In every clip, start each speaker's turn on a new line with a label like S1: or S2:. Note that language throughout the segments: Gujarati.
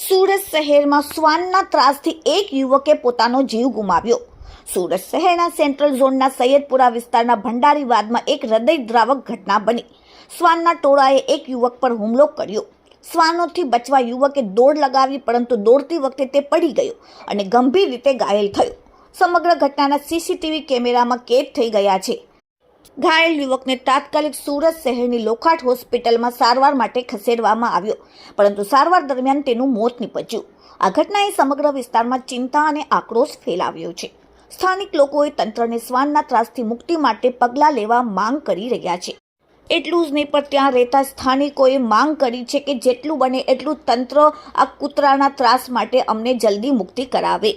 S1: સુરત શહેરમાં શ્વાનના ત્રાસથી એક યુવકે પોતાનો જીવ ગુમાવ્યો. સુરત શહેરના સેન્ટ્રલ ઝોનના સૈયદપુરા વિસ્તારના ભંડારીવાદમાં એક હૃદયદ્રાવક ઘટના બની. શ્વાનના ટોળાએ એક યુવક પર હુમલો કર્યો. શ્વાનોથી બચવા યુવકે દોડ લગાવી પરંતુ દોડતી વખતે તે પડી ગયો અને ગંભીર રીતે ઘાયલ થયો. સમગ્ર ઘટનાના સીસીટીવી કેમેરામાં કેદ થઈ ગયા છે. ઘાયલ યુવકને તાત્કાલિક સુરત શહેરની લોખાટ હોસ્પિટલમાં સારવાર માટે ખસેડવામાં આવ્યો. પરંતુ સારવાર દરમિયાન તેનું મોત નીપજ્યું. આ ઘટનાએ સમગ્ર વિસ્તારમાં ચિંતા અને આક્રોશ ફેલાવ્યો છે. સ્થાનિક લોકોએ તંત્રને શ્વાનના ત્રાસથી મુક્તિ માટે પગલાં લેવા માંગ કરી રહ્યા છે. એટલું જ નહીં, પણ ત્યાં રહેતા સ્થાનિકોએ માંગ કરી છે કે જેટલું બને એટલું તંત્ર આ કૂતરાના ત્રાસ માટે અમને જલ્દી મુક્તિ કરાવે.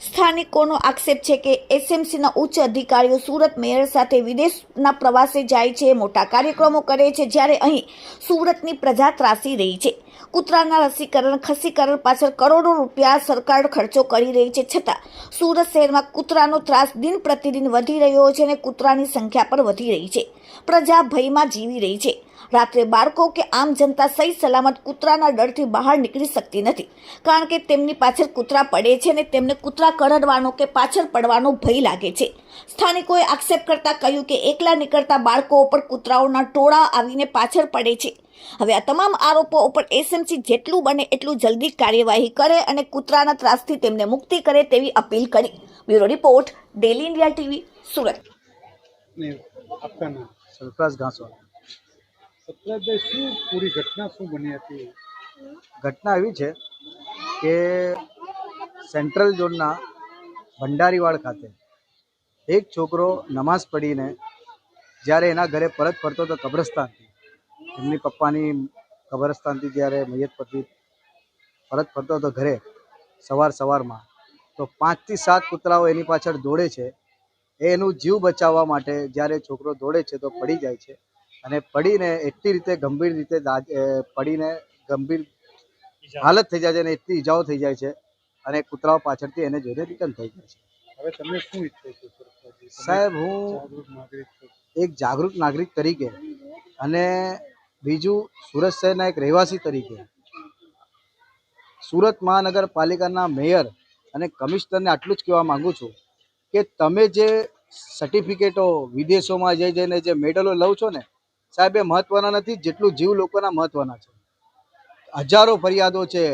S1: સ્થાનિકોનો આક્ષેપ છે કે એસએમસીના ઉચ્ચ અધિકારીઓ સુરત મેયર સાથે વિદેશના પ્રવાસે જાય છે, મોટા કાર્યક્રમો કરે છે, જ્યારે અહીં સુરતની પ્રજા ત્રાસી રહી છે. કૂતરાના રસીકરણ, ખસીકરણ પાછળ કરોડો રૂપિયા સરકાર ખર્ચો કરી રહી છે. છતાં સુરત શહેરમાં કૂતરાનો ત્રાસ દિન પ્રતિદિન વધી રહ્યો છે અને કૂતરાની સંખ્યા પણ વધી રહી છે. પ્રજા ભયમાં જીવી રહી છે. રાત્રે બાળકો કે આમ જનતા સહી સલામત કૂતરાના ડરથી બહાર નીકળી શકતી નથી. કારણ કે તેમની પાછળ કૂતરા પડે છે અને તેમને કૂતરા કરડવાનો કે પાછળ પડવાનો ભય લાગે છે. સ્થાનિકોએ આક્ષેપ કરતા કહ્યું કે એકલા નીકળતા બાળકો ઉપર કૂતરાઓના ટોળા આવીને પાછળ પડે છે. હવે આ તમામ આરોપો ઉપર એસએમસી જેટલું બને એટલું જલ્દી કાર્યવાહી કરે અને કૂતરાના ત્રાસથી તેમને મુક્તિ કરે તેવી અપીલ કરી. Bureau report, daily India TV,
S2: Surat. આપકા નામ?
S3: સરફરાજ
S2: પૂરી ઘટના શું બની હતી?
S3: ઘટના એવી છે કે સેન્ટ્રલ ઝોનના ભંડારીવાડ ખાતે એક છોકરો નમાઝ પડીને જ્યારે એના ઘરે પરત ફરતો હતો કબ્રસ્તાનથી, એમની પપ્પાની કબ્રસ્તાનથી જ્યારે મૈયત પતિ પરત ફરતો હતો ઘરે સવાર સવારમાં, તો પાંચથી સાત કૂતરાઓ એની પાછળ દોડે છે. એ એનું જીવ બચાવવા માટે જ્યારે છોકરો દોડે છે તો પડી જાય છે. અને પડીને એટલી રીતે ગંભીર રીતે પડીને ગંભીર હાલત થઈ જાય છે અને એટલી ઈજાઓ થઈ જાય છે અને કૂતરાઓ પાછળથી એને જોઈને રિટર્ન થઈ જાય છે.
S2: હવે તમે શું ઈચ્છો છો
S3: સાહેબ હું એક જાગૃત નાગરિક તરીકે અને બીજું સુરત શહેરના એક રહેવાસી તરીકે સુરત મહાનગરપાલિકાના મેયર અને કમિશનરને આટલું જ કહેવા માંગુ છું કે તમે જે સર્ટિફિકેટો વિદેશોમાં જઈ જઈને જે મેડલો લઉં છો ને સાહેબ, એ મહત્વના નથી, જેટલું જીવ લોકોના મહત્વના છે. હજારો ફરિયાદો છે,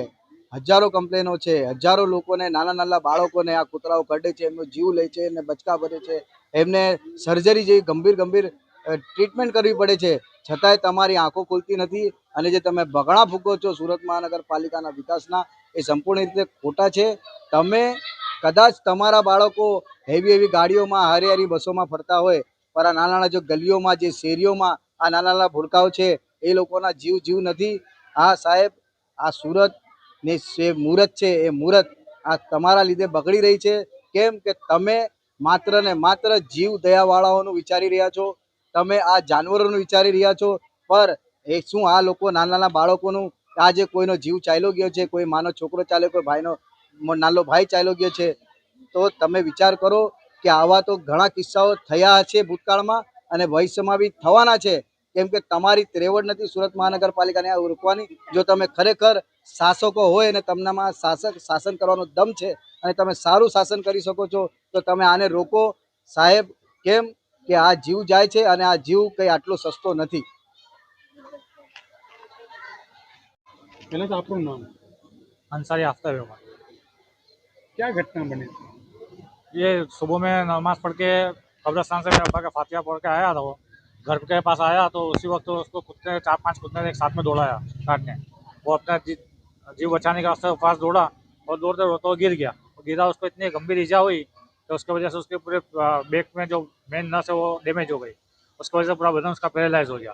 S3: હજારો કમ્પ્લેનો છે, હજારો લોકોને, નાના નાના બાળકોને આ કૂતરાઓ કરડે છે, એમનો જીવ લે છે, એમને બચકા ભરે છે, એમને સર્જરી જેવી ગંભીર ગંભીર ટ્રીટમેન્ટ કરવી પડે છે. છતાંય તમારી આંખો ખુલતી નથી અને જે તમે બગડા ફૂકો છો સુરત મહાનગરપાલિકાના વિકાસના, એ સંપૂર્ણ રીતે ખોટા છે. તમે કદાચ તમારા બાળકો હેવી હેવી ગાડીઓમાં હારી હારી બસોમાં ફરતા હોય આ નાના નાના જો ગલીઓમાં, જે શેરીઓમાં આ નાના નાના ભૂલકાઓ છે, એ લોકોના જીવ જીવ નથી. આ સાહેબ, આ સુરતની જે મુહૂર્ત છે, એ મુહૂર્ત આ તમારા લીધે બગડી રહી છે. કેમ કે તમે માત્ર ને માત્ર જીવ દયાવાળાઓનું વિચારી રહ્યા છો. તમે આ જાનવરોનું વિચારી રહ્યા છો. પર એ શું આ લોકો નાના નાના બાળકોનું આ જે કોઈનો જીવ ચાલ્યો ગયો છે, કોઈ માનો છોકરો ચાલ્યો, કોઈ ભાઈનો નાનો ભાઈ ચાલ્યો ગયો છે. તો તમે વિચાર કરો કે આવા તો ઘણા કિસ્સાઓ થયા છે ભૂતકાળમાં. અને ભવિષ્યમાં બી થવાના છે કેમ કે તમારી ત્રેવડ નથી સુરત મહાનગરપાલિકાને આ રોકવાની જો તમે ખરેખર શાસકો હોય અને તમારામાં શાસક શાસન કરવાનો દમ છે અને તમે સારું શાસન કરી શકો છો તો તમે આને રોકો સાહેબ કેમ કે આ જીવ જાય છે અને આ જીવ કંઈ આટલો સસ્તો નથી
S2: પહેલા તો આપણું નામ
S4: अंसारी आफ्ताब है हमारा
S2: क्या घटना बनी थी
S4: ये सुबह में नमाज पढ़ के कब्रस्तान से मेरे अब्बा का फातिहा पढ़ के आया था वो। घर के पास आया तो उसी वक्त उसको कुत्ते चार पाँच कुत्ते एक साथ में दौड़ाया काटने। वो अपना जी, जीव बचाने के वास्ते पास दौड़ा और दौड़ते दौड़ते वो गिर गया। गिरा उसको इतनी गंभीर ईजा हुई तो उसकी वजह से उसके पूरे बैक में जो मेन नस है वो डैमेज हो गई। उसकी वजह से पूरा बदन उसका पैरालाइज हो गया।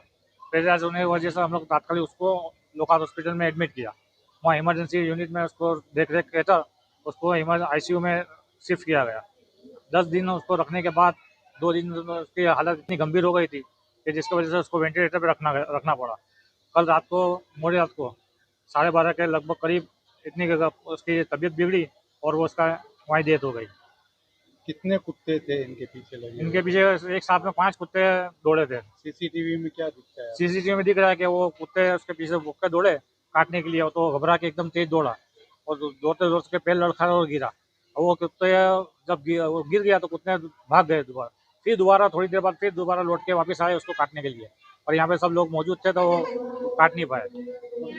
S4: पैरालाइज होने की वजह से हम लोग तात्कालिक उसको लोकाल हॉस्पिटल में एडमिट किया। वहाँ इमरजेंसी यूनिट में उसको देख रेख कहता उसको आईसीयू में शिफ्ट किया गया। दस दिन उसको रखने के बाद दो दिन उसकी हालत इतनी गंभीर हो गई थी कि जिसकी वजह से उसको वेंटिलेटर पर रखना रखना पड़ा। कल रात को मोड़ी रात को साढ़े बारह के लगभग करीब इतनी उसकी तबीयत बिगड़ी और वो उसका वहीं डेथ हो गई।
S2: कितने कुत्ते थे इनके पीछे लगे
S4: इनके पीछे एक साथ में पाँच कुत्ते दौड़े थे।
S2: सीसीटीवी में क्या दिखता है?
S4: सीसीटीवी में दिख रहा है कि वो कुत्ते उसके पीछे भुक के दौड़े काटने के लिए तो घबरा के एकदम तेज दौड़ा और दौड़ते दौड़ते पैर लड़खड़ा और गिरा। और वो कुत्ते जब गिर गया तो कुत्ते भाग गए दोबारा। फिर दोबारा थोड़ी देर बाद फिर दोबारा लौट के वापस आए उसको काटने के लिए। और यहाँ पे सब लोग मौजूद थे तो काट नहीं पाए।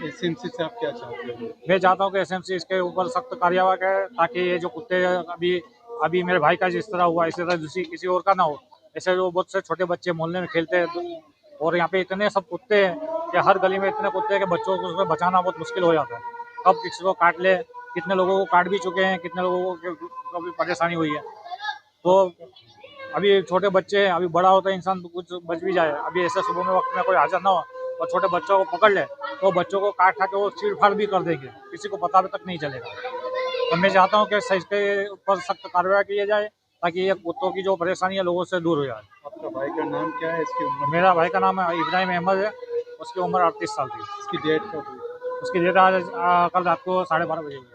S2: एस एम सी से आप क्या चाहते हो?
S4: मैं चाहता हूँ कि एसएमसी इसके ऊपर सख्त कार्यवाही करे ताकि ये जो कुत्ते अभी अभी मेरे भाई का जिस तरह हुआ इसी तरह दूसरी किसी और का ना हो। ऐसे जो बहुत से छोटे बच्चे मोहल्ले में खेलते हैं तो- और यहाँ पे इतने सब कुत्ते हैं कि हर गली में इतने कुत्ते हैं कि बच्चों को उसमें बचाना बहुत मुश्किल हो जाता है। कब किसी को काट ले कितने लोगों को काट भी चुके हैं कितने लोगों को को भी परेशानी हुई है। तो अभी छोटे बच्चे हैं अभी बड़ा होता है इंसान तो कुछ बच भी जाए। अभी ऐसे सुबह में वक्त में कोई हाजिर ना हो और छोटे बच्चों को पकड़ ले तो बच्चों को काट खा के वो चीड़ फाड़ भी कर देंगे। किसी को पता भी तक नहीं चलेगा। तो मैं चाहता हूँ कि सही के ऊपर सख्त कार्रवाई की जाए ताकि ये कुत्तों की जो परेशानी है लोगों से दूर हो जाए।
S2: आपका भाई का नाम क्या है? इसकी उम्र?
S4: मेरा भाई का नाम है इब्राहिम अहमद है। उसकी उम्र अड़तीस साल थी
S2: इसकी डेट क्या
S4: उसकी डेट आज कल रात को साढ़े बारह बजे हुई